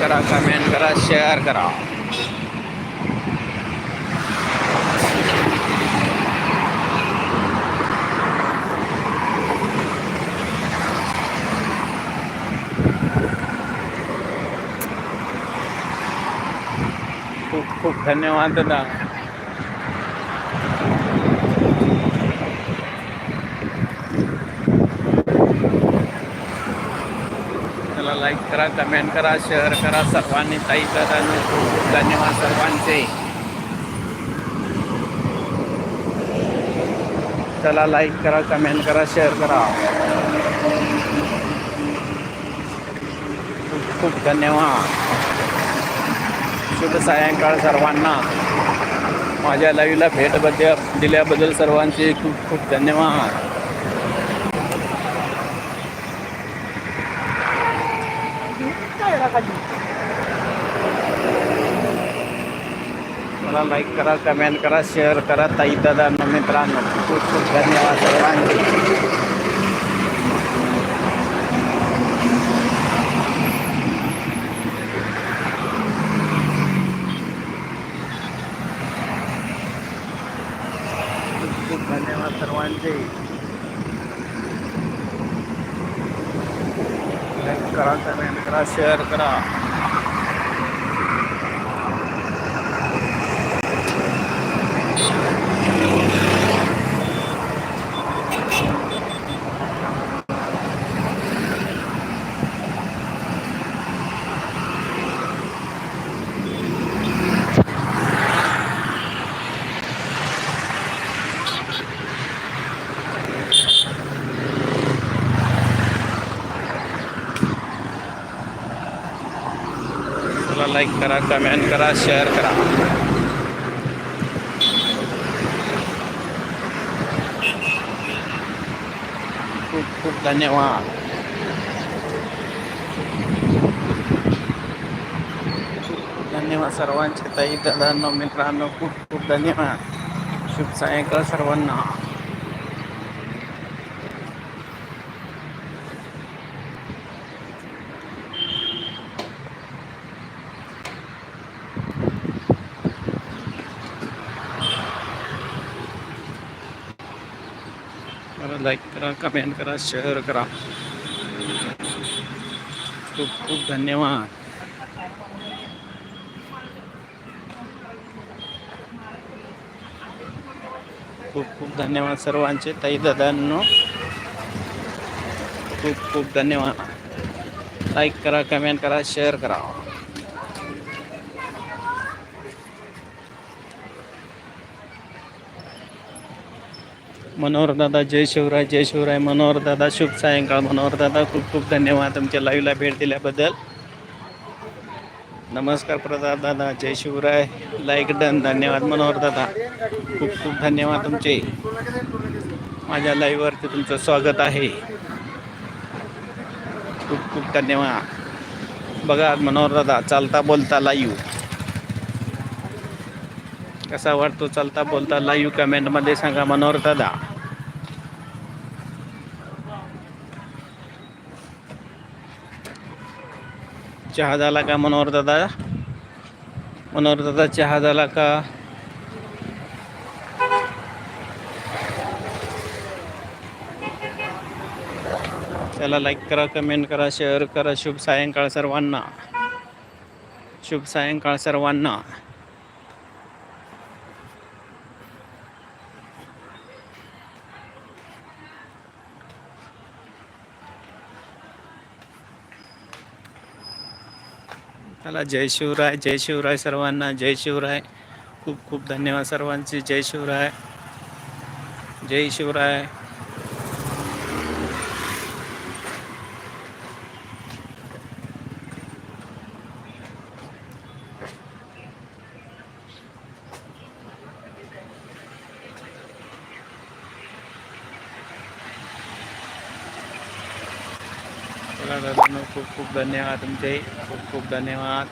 करा कमेंट करा शेअर करा. खूप खूप धन्यवाद दादा त्याला लाईक करा कमेंट करा शेअर करा सर्वांनी ताई दादांनी खूप खूप धन्यवाद सर्वांचे. चला लाईक करा कमेंट करा शेअर करा. खूप खूप धन्यवाद. शुभ सायंकाळ सर्वांना. माझ्या लाईव्हला भेट दिल्याबद्दल सर्वांचे खूप खूप धन्यवाद. मला लाईक करा कमेंट करा शेअर करा ताई दादा मित्रांनो खूप खूप धन्यवाद सर्वांचे खूप खूप धन्यवाद सर्वांचे लाईक करा कमेंट करा लाईक करा कमेंट करा शेअर करा. खूप खूप धन्यवाद. धन्यवाद सर्वांचे ताई दादांनो मित्रांनो खूप खूप धन्यवाद. शुभ सायंकाळ सर्वांना. मला लाईक करा कमेंट करा शेअर करा. खूप खूप धन्यवाद. खूप खूप धन्यवाद सर्वांचे ताई दादांनो. खूप खूप धन्यवाद. लाईक करा कमेंट करा शेअर करा. मनोहरदादा जय शिवराय जय शिवराय. मनोहर दादा शुभ सायंकाळ. मनोहरदादा खूप खूप धन्यवाद तुमच्या लाईव्हला भेट दिल्याबद्दल. नमस्कार प्रताप दादा जय शिवराय. लाईक डन धन्यवाद मनोहर दादा. खूप खूप धन्यवाद तुमचे. माझ्या लाईव्हवरती तुमचं स्वागत आहे. खूप खूप धन्यवाद. बघा मनोहर दादा चालता बोलता लाईव्ह कसा वाटतो चालता बोलता लाईव्ह कमेंटमध्ये सांगा मनोहर दादा. चहा झाला का मनोहर दादा? मनोहर दादा चहा झाला का? त्याला लाईक करा कमेंट करा शेअर करा. शुभ सायंकाळ सर्वांना. शुभ सायंकाळ सर्वांना. त्याला जय शिवराय जय शिवराय सर्वांना जय शिवराय. खूप खूप धन्यवाद सर्वांचे. जय शिवराय. जय शिवराय. दादा खूप खूप धन्यवाद. तुमचे खूप खूप धन्यवाद.